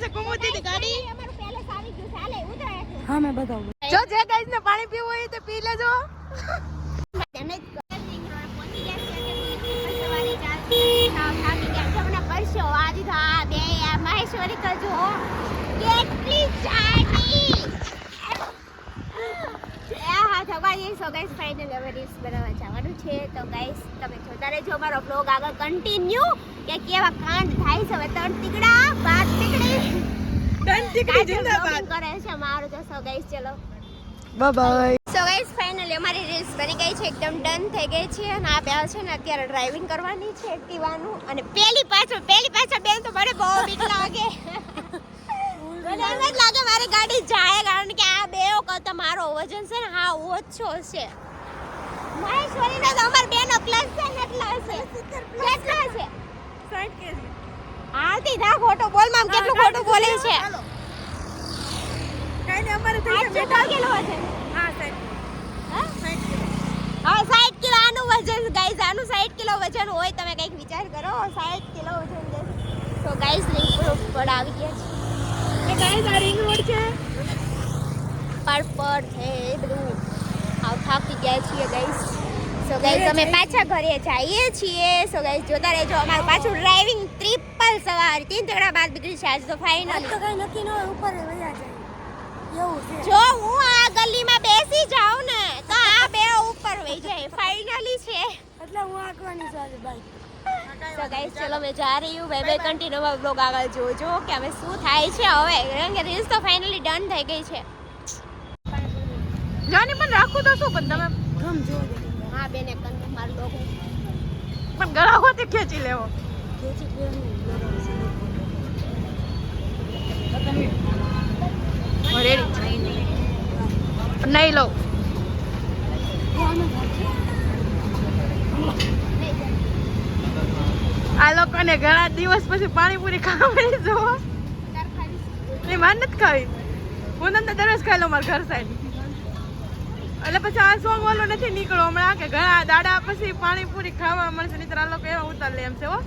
છે કુમુદી ગાડી. હા મેં બતાવું. જો જે ગાઈસ ને પાણી પીવું હોય તો પી લેજો. મહેશ્વરી કરજો કેટલી પહોંચી ગયા છે કે સવારે ચાલતી સાવ થાકી ગયા છે હમણાં કરશો આજે તો આ બે આ માહેશ્વરી તો જો કેટલી જાડી આ હા થવા જઈ સો ગાઈસ ફાઇનલ હવે રીલ્સ બનાવવા જવાનું છે. તો ગાઈસ તમે જોતા રહેજો. મારો બ્લોગ આગળ કન્ટિન્યુ કે કેવા કાંડ થાય છે. હવે ત્રણ તીકડા બાર તીકડી ત્રણ તીકડી જિંદાબાદ. કરે છે મારું. જસો ગાઈસ ચલો. Bye bye so guys finally અમારી રીલ્સ બની ગઈ છે. એકદમ ડન થઈ ગઈ છે. અને આ બે છે ને અત્યારે ડ્રાઇવિંગ કરવાની છે એક્ટિવાનું અને પેલી પાછળ પેલી પાછળ બેન તો મને બહુ બીક લાગે. મને એમ જ લાગે મારી ગાડી જાય કારણ કે આ બે કરતા મારો વજન છે ને હા ઓછો છે મહેશ્વરીનો તો અમાર બેનો પ્લસ છે ને એટલા છે કેટલા છે હાલતી ના ખોટો બોલમાં કેટલું ખોટું બોલે છે. કઈ ને અમારે થઈ આઠસો કેટલું વજન? હા સાહેબ હા હા? સાઠ કિલો. આનું વજન ગાઈઝ આનું સાઠ કિલો વજન હોય તમે કંઈક વિચાર કરો સાઠ કિલો વજન છે. તો ગાઈઝ લિંક પર આવી ગયા છે. ગાઈસ આ રિંગ રોડ છે. પર પર છે એ બધું આવ થાકી ગયા છીએ ગાઈસ. સો ગાઈસ અમે પાછા ઘરે જઈએ છીએ. સો ગાઈસ જોતા રહેજો અમારું પાછું ડ્રાઇવિંગ ટ્રિપલ સવાર. તીન તગડા બાદ બીજી છે આજ તો ફાઇનલ તો કઈ નક્કી ન હોય ઉપર વયા જાય. એવું છે. જો હું આ ગલીમાં બેસી જાઉં ને તો આ બે ઉપર વહી જાય. ફાઇનલી છે. એટલે હું આંકવાની છું આજે બાઈક તો ગાઈસ ચલો મેં જા રહી હું. બે બે કન્ટિન્યુ બ્લોગ આગળ જોજો કે હવે શું થાય છે હવે. કારણ કે રીલ્સ તો ફાઇનલી ડન થઈ ગઈ છે. જાની પણ રાખું તો શું પણ તમે ગમ જો હા બેને કંદ માર લોગ પણ ગળા હોતી ખેંચી લેવો. ખેંચી લેવો રેડી નહીં લો આ લોકોને ઘણા દિવસ પછી પાણીપુરી ખાવાની જો નહીં માર નથી ખાવી. હું તમને દરરોજ ખાઈ લઉં મારા ઘર સાઈડ એટલે પછી આ સોંગ વાલો નથી નીકળો હમણાં કે ઘણા દાડા પછી પાણીપુરી ખાવા મળશે નહીં આ લોકો એવા ઉતાર લે એમ છે હો.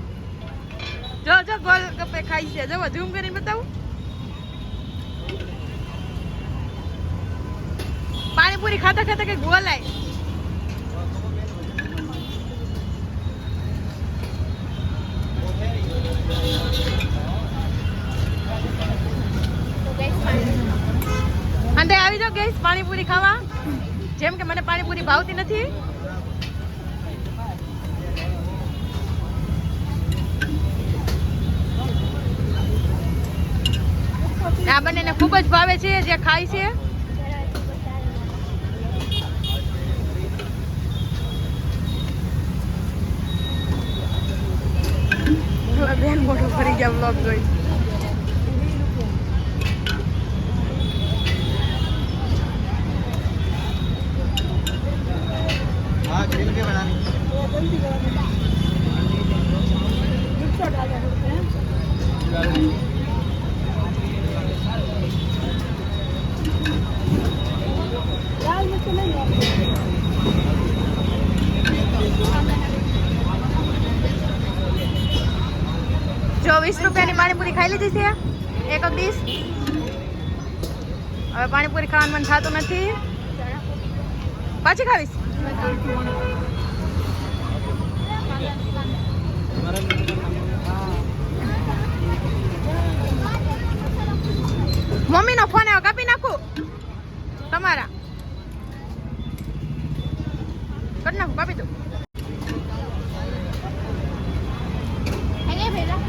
જો જો ગોલ ગપ્પે ખાઈ છે. જો ઝૂમ કરીને બતાવું. પાણીપુરી ખાતા ખાતા કંઈક બોલાય. તો આવી જાઓ ગેસ પાણીપુરી ખાવા. જેમ કે મને પાણીપુરી ભાવતી નથી. આ બંનેને ખૂબ જ ભાવે છે, જે ખાય છે. lovejoy ખાઈ લીધી છે? એક ડીશ હવે પાણીપુરી ખાવાનું મને થતું નથી. પાછી ખાવીશ? મમ્મીનો ફોન આવ્યો, કાપી નાખું? તમારા. કરી નાખું, કાપી દઉં અરે ભેરા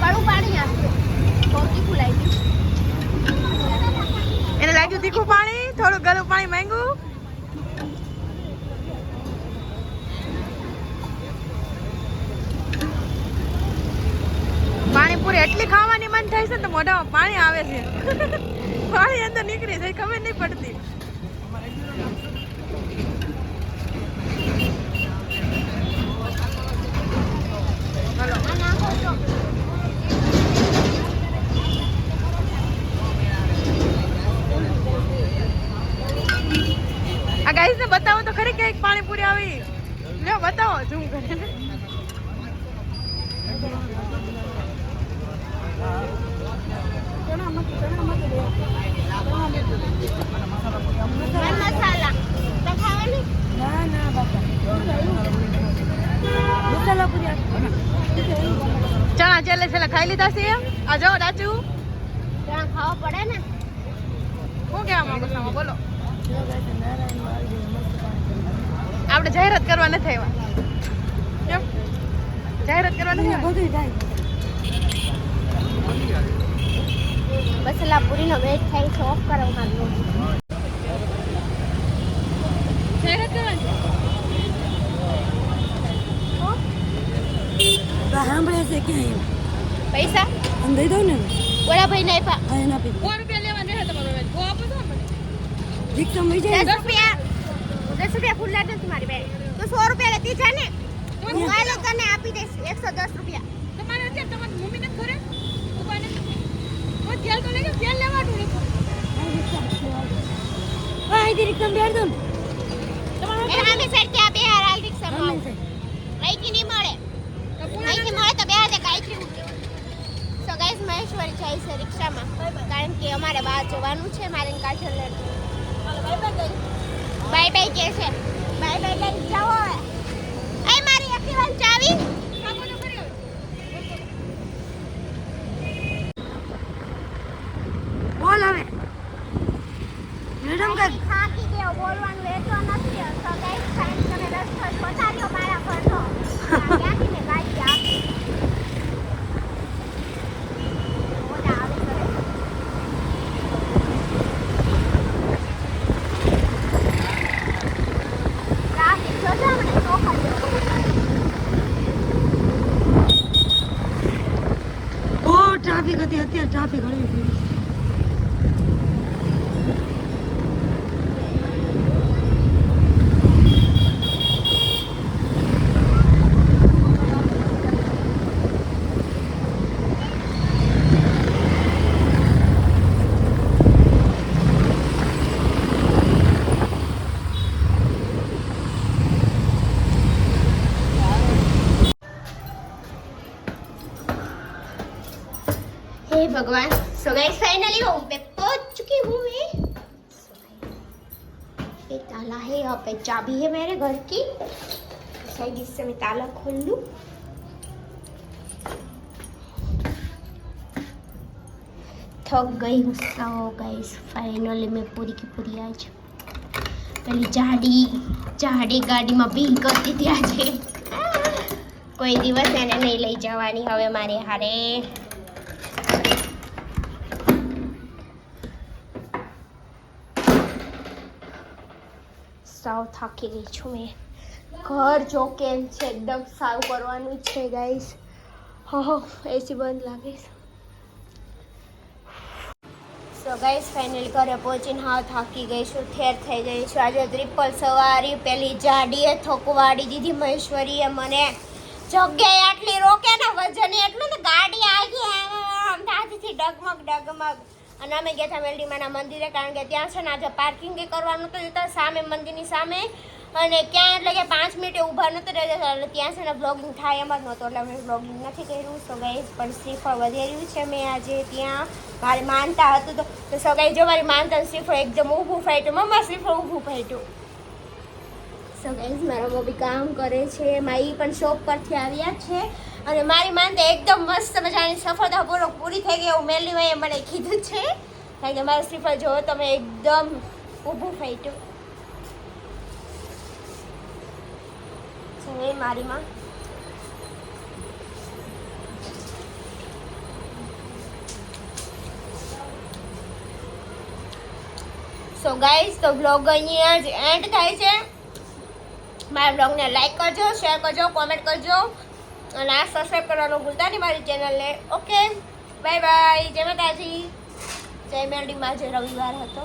કડું પાણી આપજો બહુ તીખું એને તીખું પાણી, થોડું ગરમ પાણી માંગ્યું. પાણીપુરી એટલી ખાવાની મન થાય છે ને મોઢામાં પાણી આવે છે. પાણી અંદર નીકળી જાય, ખબર નહીં પડતી હલો આ નાખો છો આ ગાઈસ ને બતાવો તો ખરી કે એક પાણીપુરી આવી. લ્યો બતાવો શું કરે ચણા ચણા ચણા ચણા છેલ્લે છેલ્લે ખાઈ લીધા છે આ જાઓ દાચુ ત્યાં ખાવા પડે ને. શું કેવા માંગો છો બોલો. આપણે જાહેરાત કરવા નથી આવ્યા. કેમ? જાહેરાત કરવા નથી બધું થાય. મસાલા પૂરીનો વેટ થાય છે ઓફ કરો મારું જાહેરાત કરવાની? સાંભળે છે ક્યાંય? પૈસા? દઈ દઉં ને? ઓળા ભાઈ ને આપ્યા એના પી સો રૂપિયા લેવા નહીં તમારો વેચ કો આપો છો મને રિક્ષા મળી જાય દસ રૂપિયા દસ રૂપિયા ખુલ્લા નથી મારી બેન. તો સો રૂપિયા લેતી જા ને. હું આલો તને આપી દઈશ. એકસો દસ રૂપિયા. તમારે અત્યારે તમારી મમ્મીને ઘરે ઉભાને કોઈ તેલ તો લેજો તેલ લેવાનું નથી હા અહીંથી કમ બેર દો તમારે એ સાઈડ ત્યાં બે હાર હાલ રિક્ષામાં સામે આવું. સાઈડ. અહીંથી નહીં મળે તો પૂરા અહીંથી મળે તો બે હાથે કાંઈથી ઉતરે સો ગાઈસ મહેશ્વરી જાય છે રિક્ષામાં કારણ કે અમારે બહાર જવાનું છે મારે ને કાજલ બાય બાય કે છે બાય બાય કઈ જાઓ હવે અહીં મારી એક્ટિવાની ચાવી આપો તો ખરી હવે. બોલ હવે મેડમ કઈ થાકી ગયો બોલવાનું રહેતો નથી તો ગાઈસ ફાઇન તમે રસ્તો બતાવ્યો મારા ઘરનો ત્યાંથી મેં ગાડી આપી ઓલા આવી કરે ટ્રાફિક જોજો મને ચોખા જેવો. બહુ ટ્રાફિક હતી અત્યારે हे भगवान सो गाइस फाइनली होम पे पहुंच चुकी हूँ मैं ये ताला है यहाँ पे चाबी है मेरे घर की शायद इससे मैं ताला खोल लूँ थक गई हूँ सो गाइस फाइनली मैं पूरी की पूरी आज પેલી જાડી જાડી ગાડીમાં બી કરતી હતી આજે કોઈ દિવસ એને નહીં લઈ જવાની હવે મારી હારે સાવ થાકી ગઈ છું મેં ઘર જો કેમ છે એકદમ સાવ કરવાનું છે ગાઈસ હા એસી બંધ લાગે તો ગાઈસ ફાઇનલ ઘરે પહોંચીને હા થાકી ગઈ છું ઠેર થઈ ગઈ છું આજે ત્રિપલ સવારી પેલી જાડીએ થોકવાડી દીધી મહેશ્વરીએ મને જગ્યાએ આટલી રોકે ને વજન એટલું ને ગાડી આગી આમ થાતીથી ડગમગ ડગમગ અને અમે ગયા હતા મેલડીમાના મંદિરે કારણ કે ત્યાં છે ને આજે પાર્કિંગ કરવાનું તો હતા સામે મંદિરની સામે. અને ક્યાં એટલે કે પાંચ મિનિટે ઊભા નહોતું રહેતા એટલે ત્યાં છે ને બ્લોગિંગ થાય એમ જ નહોતો, એટલે અમે બ્લોગિંગ નથી કર્યું. સો ગાઈસ પણ શ્રીફળ વધેર્યું છે મેં આજે ત્યાં. મારે માનતા હતું તો તો સો ગાઈસ જો મારી માનતા શ્રીફળ એકદમ ઊભું ફાટ્યું. મમ્મા શ્રીફળ ઊભું ફાટ્યું. સો ગાઈઝ મારા મમ્મી કામ કરે છે, મારી પણ શોપ પરથી આવ્યા છે. અને મારી માનતા એકદમ મસ્ત મજાની સફળતાપૂર્વક પૂરી થઈ ગઈ એવું મેલીમાં મને કીધું છે. કારણ કે મારું શ્રીફળ જોવો તમે એકદમ ઊભું ફાઈટું છે મારી માં સો ગાઈસ તો બ્લોગ અહીંયા જ એન્ડ થાય છે. મારા બ્લોગને લાઈક કરજો શેર કરજો કોમેન્ટ કરજો. અને આ સબસ્ક્રાઈબ કરવાનું ભૂલતા નહીં મારી ચેનલને ઓકે બાય બાય જય માતાજી. જય મેરડીમાં જે રવિવાર હતો.